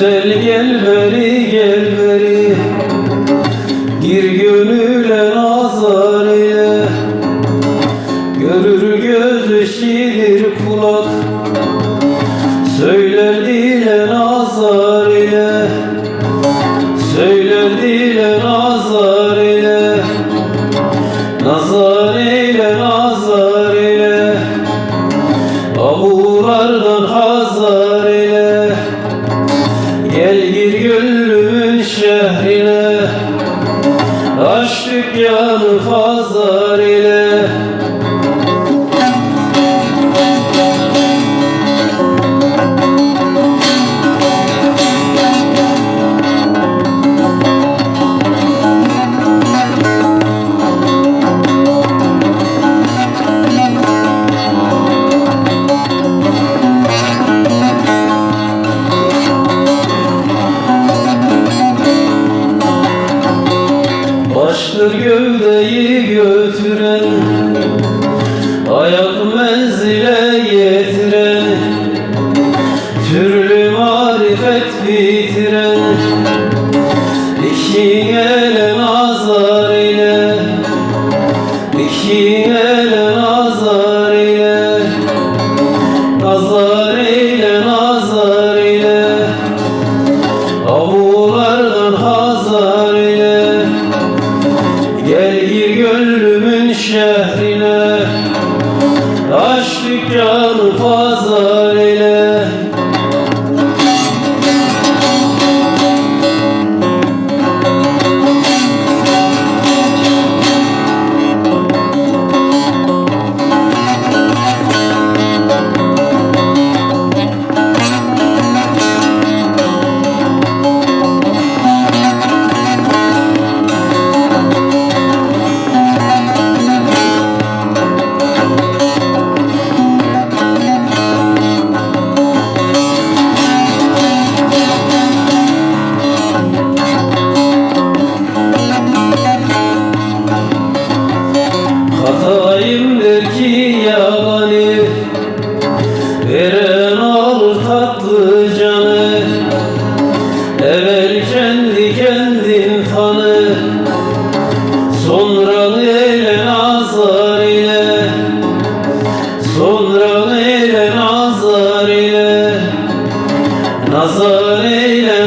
Gel gel beri gel beri. Gir gönüle nazar ile Görür göz eşidir kulak. Söyler dile nazar ile Söyler dile nazar ile Nazar ile nazar ile Avulardan hazar Dükkanı fazar ile Gövdeyi götüren Ayak menzile getiren Türlü marifet bitiren İki ele nazar ile İki ele şehrine Aşk Hatayım der ki yalanı Veren alır tatlı canı. Evvel kendi kendin tanı Sonra eyle nazar ile. Sonra eyle nazar ile. Nazar eyle